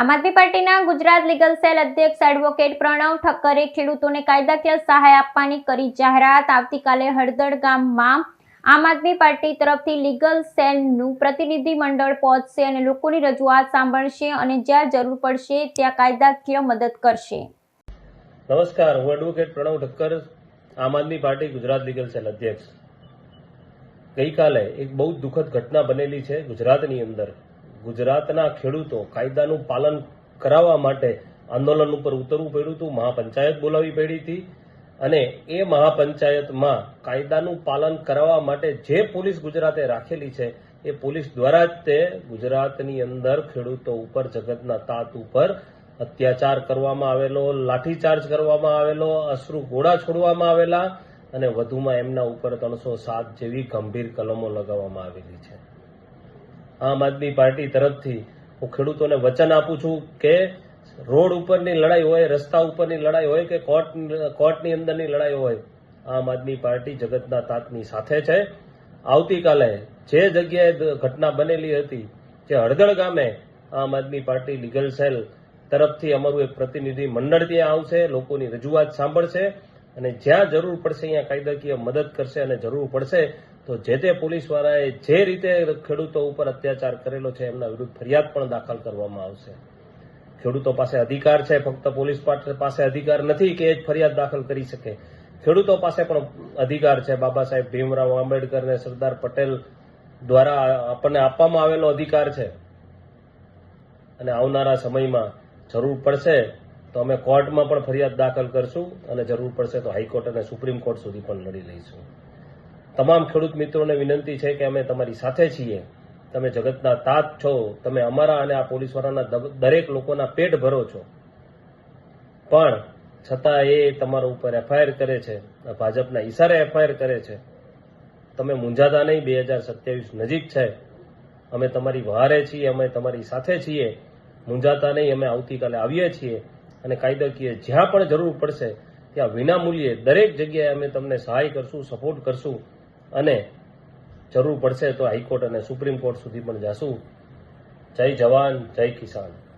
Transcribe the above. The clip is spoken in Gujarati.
આમ આદમી પાર્ટીના ગુજરાત લીગલ સેલ અધ્યક્ષ એડવોકેટ પ્રણવ ઠક્કરે ખેડૂતોને કાયદાકીય સહાય આપવાની કરી જાહેરાત. આવતીકાલે હળદળ ગામમાં આમ આદમી પાર્ટી તરફથી લીગલ સેલનું પ્રતિનિધિ મંડળ પહોંચશે અને લોકોની રજૂઆત સાંભળશે અને જ્યાં જરૂર પડશે ત્યાં કાયદાકીય મદદ કરશે. નમસ્કાર, હું advocate Pranav Thakkar, Aam Aadmi party Gujarat legal cell અધ્યક્ષ. ગઈકાલે એક બહુ દુઃખદ ઘટના બનેલી છે ગુજરાતની અંદર. ગુજરાતના ખેડૂતો કાયદાનું પાલન કરાવવા માટે આંદોલન ઉપર ઉતરવું પડ્યું હતું. મહાપંચાયત બોલાવી પડી હતી અને એ મહાપંચાયતમાં કાયદાનું પાલન કરાવવા માટે જે પોલીસ ગુજરાતે રાખેલી છે, એ પોલીસ દ્વારા જ તે ગુજરાતની અંદર ખેડૂતો ઉપર, જગતના તાત ઉપર અત્યાચાર કરવામાં આવેલો, લાઠીચાર્જ કરવામાં આવેલો, અશ્રુ ગોળા છોડવામાં આવેલા અને વધુમાં એમના ઉપર ત્રણસો સાત જેવી ગંભીર કલમો લગાવવામાં આવેલી છે. આમ આદમી પાર્ટી તરફથી હું ખેડૂતોને વચન આપું છું કે રોડ ઉપરની લડાઈ હોય, રસ્તા ઉપરની લડાઈ હોય કે કોર્ટ, કોર્ટની અંદરની લડાઈ હોય, આમ આદમી પાર્ટી જગતના તાતની સાથે છે. આવતીકાલે જે જગ્યાએ ઘટના બનેલી હતી, જે હળદળ ગામે આમ આદમી પાર્ટી લીગલ સેલ તરફથી અમારું એક પ્રતિનિધિ મંડળ ત્યાં આવશે, લોકોની રજૂઆત સાંભળશે. અને જ્યાં જરૂર પડશે અહીંયા કાયદાકીય મદદ કરશે અને જરૂર પડશે, તો જે તે પોલીસવાળાએ જે રીતે ખેડૂતો ઉપર અત્યાચાર કરેલો છે, એમના વિરુદ્ધ ફરિયાદ પણ દાખલ કરવામાં આવશે. ખેડૂતો પાસે અધિકાર છે, ફક્ત પોલીસ પાસે અધિકાર નથી કે એ જ ફરિયાદ દાખલ કરી શકે. ખેડૂતો પાસે પણ અધિકાર છે. બાબા સાહેબ ભીમરાવ આંબેડકર અને સરદાર પટેલ દ્વારા આપણને આપવામાં આવેલો અધિકાર છે. અને આવનારા સમયમાં જરૂર પડશે તો અમે કોર્ટમાં પણ ફરિયાદ દાખલ કરશું અને જરૂર પડશે તો હાઈકોર્ટ અને સુપ્રીમ કોર્ટ સુધી પણ લડી લઈશું. તમામ ખેડૂત મિત્રોને વિનંતી છે કે અમે તમારી સાથે છીએ. તમે જગતના તાત છો. તમે અમારા અને આ પોલીસવાળાના દરેક લોકોના પેટ ભરો છો. પણ છતાં એ તમારા ઉપર એફઆઈઆર કરે છે ભાજપના ઈશારે એફઆઈઆર કરે છે. તમે મૂંઝાતા નહીં, બે હજાર સત્યાવીસ નજીક છે. અમે તમારી વહારે છીએ, અમે તમારી સાથે છીએ. મૂંઝાતા નહીં, અમે આવતીકાલે આવીએ છીએ. અને કાયદાકીય જ્યાં પણ જરૂર પડશે, ત્યાં વિનામૂલ્યે દરેક જગ્યાએ અમે તમને સહાય કરશું સપોર્ટ કરશું અને જરૂર પડશે તો હાઈકોર્ટ અને સુપ્રીમ કોર્ટ સુધી પણ જાશું. જય જવાન, જય કિસાન.